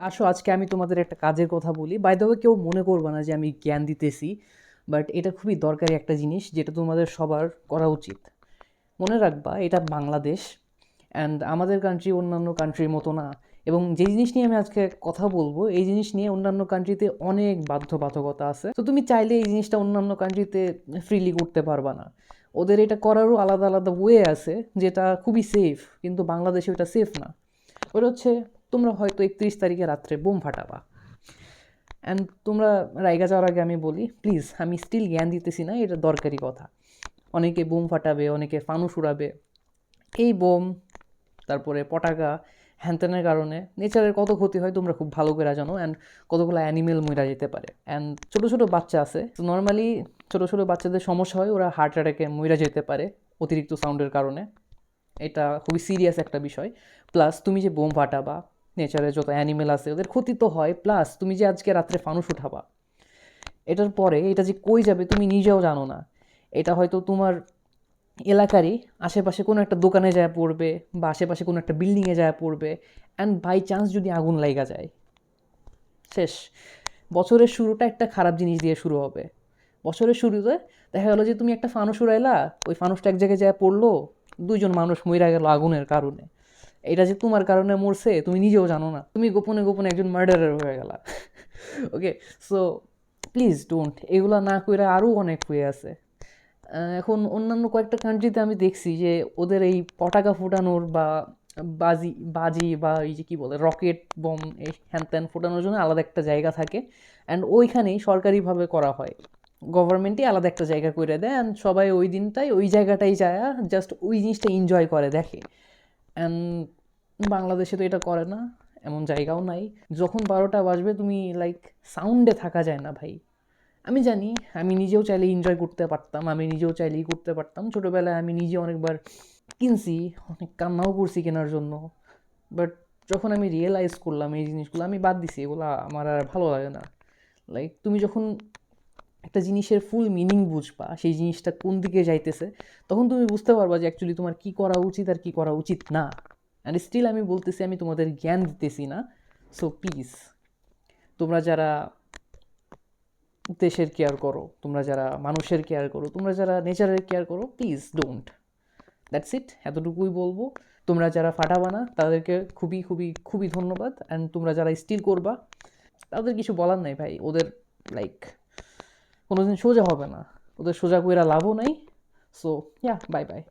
আসো, আজকে আমি তোমাদের একটা কাজের কথা বলি। বাই কেউ মনে করবে না যে আমি জ্ঞান দিতেছি বাট এটা খুবই দরকারি একটা জিনিস যেটা তোমাদের সবার করা উচিত। মনে রাখবা, এটা বাংলাদেশ অ্যান্ড আমাদের কান্ট্রি অন্যান্য কান্ট্রির মতো না। এবং যে জিনিস নিয়ে আমি আজকে কথা বলব, এই জিনিস নিয়ে অন্যান্য কান্ট্রিতে অনেক বাধ্যবাধকতা আছে। তো তুমি চাইলে এই জিনিসটা অন্যান্য কান্ট্রিতে ফ্রিলি করতে পারবা না। ওদের এটা করারও আলাদা আলাদা ওয়ে আছে, যেটা খুবই সেফ কিন্তু বাংলাদেশে ওটা সেফ না। ওটা হচ্ছে তোমরা হয়তো একত্রিশ তারিখে রাত্রে বোম ফাটাবা। অ্যান্ড তোমরা রায়গা যাওয়ার আগে আমি বলি প্লিজ আমি স্টিল জ্ঞান দিতেছি না, এটা দরকারি কথা। অনেকে বোম ফাটাবে, অনেকে ফানুস উড়াবে। এই বোম, তারপরে পটাকা হ্যানত্যানের কারণে নেচারের কত ক্ষতি হয় তোমরা খুব ভালো করে জানো অ্যান্ড কতগুলো অ্যানিমেল মরা যেতে পারে। অ্যান্ড ছোটো ছোটো বাচ্চা আছে তো নর্মালি ছোটো ছোটো বাচ্চাদের সমস্যা হয়, ওরা হার্ট অ্যাটাকে মরা যেতে পারে অতিরিক্ত সাউন্ডের কারণে। এটা খুবই সিরিয়াস একটা বিষয়। প্লাস তুমি যে বোম ফাটাবা নেচারে যত অ্যানিমেল আছে, ওদের ক্ষতি তো হয় প্লাস তুমি যে আজকে রাত্রে ফানুস উঠাবা, এটার পরে এটা যে কই যাবে তুমি নিজেও জানো না। এটা হয়তো তোমার এলাকারই আশেপাশে কোনো একটা দোকানে যায় পড়বে বা আশেপাশে কোনো একটা বিল্ডিংয়ে যায় পড়বে অ্যান্ড বাই চান্স যদি আগুন লাগা যায়, শেষ। বছরের শুরুটা একটা খারাপ জিনিস দিয়ে শুরু হবে। বছরের শুরুতে দেখা গেলো যে তুমি একটা ফানুস উড়াইলা, ওই ফানুসটা এক জায়গায় যায় পড়ল দুজন মানুষ মইরা গেল আগুনের কারণে। এটা যে তোমার কারণে মরছে, তুমি নিজেও জানো না। তুমি গোপনে গোপনে একজন মার্ডারার হয়ে গেলা। ওকে সো প্লিজ ডোন্ট এগুলো না কইরা আরও অনেক হয়ে আছে। এখন অন্যান্য কয়েকটা কান্ট্রিতে আমি দেখছি যে ওদের এই পটাকা ফোটানোর বা বাজি বাজি বা এই যে কী বলে রকেট বম এই হ্যান ত্যান ফোটানোর জন্য আলাদা একটা জায়গা থাকে। অ্যান্ড ওইখানেই সরকারিভাবে করা হয়। গভর্নমেন্টই আলাদা একটা জায়গা করে দেয়। অ্যান্ড সবাই ওই দিনটাই, ওই জায়গাটাই যায় জাস্ট ওই জিনিসটা এনজয় করে, দেখে। অ্যান্ড বাংলাদেশে তো এটা করে না, এমন জায়গাও নাই। যখন বারোটা বাজবে, তুমি লাইক সাউন্ডে থাকা যায় না ভাই। আমি জানি, আমি নিজেও চাইলে এনজয় করতে পারতাম, আমি নিজেও চাইলেই করতে পারতাম। ছোটোবেলায় আমি নিজে অনেকবার কিনছি, অনেক কান্নাও করছি কেনার জন্য। বাট যখন আমি রিয়েলাইজ করলাম এই জিনিসগুলো, আমি বাদ দিছি, এগুলো আমার আর ভালো লাগে না। লাইক তুমি যখন একটা জিনিসের ফুল মিনিং বুঝবা, সেই জিনিসটা কোন দিকে যাইতেছে, তখন তুমি বুঝতে পারবা যে অ্যাকচুয়ালি তোমার কী করা উচিত আর কী করা উচিত না। অ্যান্ড স্টিল আমি বলতেছি, আমি তোমাদের জ্ঞান দিতেছি না। সো প্লিজ তোমরা যারা দেশের কেয়ার করো, তোমরা যারা মানুষের কেয়ার করো, তোমরা যারা নেচারের কেয়ার করো প্লিজ ডোন্ট দ্যাটস ইট এতটুকুই বলব। তোমরা যারা ফাটাবা না, তাদেরকে খুবই খুবই খুবই ধন্যবাদ। অ্যান্ড তোমরা যারা স্টিল করবা, তাদের কিছু বলার নাই ভাই, ওদের লাইক কোনোদিন সোজা হবে না। ওদের সোজা কইরা লাভও নেই। So yeah bye bye